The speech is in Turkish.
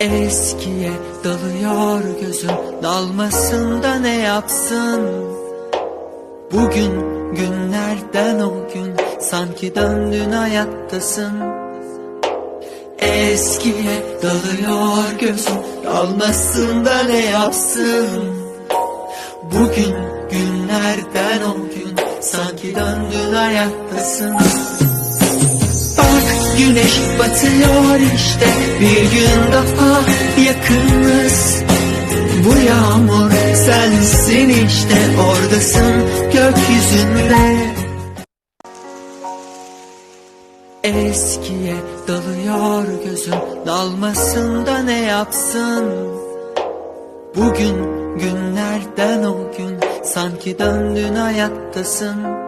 Eskiye dalıyor gözüm dalmasında ne yapsın? Bugün günlerden o gün sanki döndün hayattasın. Eskiye dalıyor gözüm dalmasında ne yapsın? Bugün günlerden o gün sanki döndün hayattasın güneş batıyor işte bir gün daha yakınız. Bu yağmur sensin işte oradasın gökyüzünde. Eskiye dalıyor gözüm dalmasında ne yapsın? Bugün günlerden o gün sanki döndün hayattasın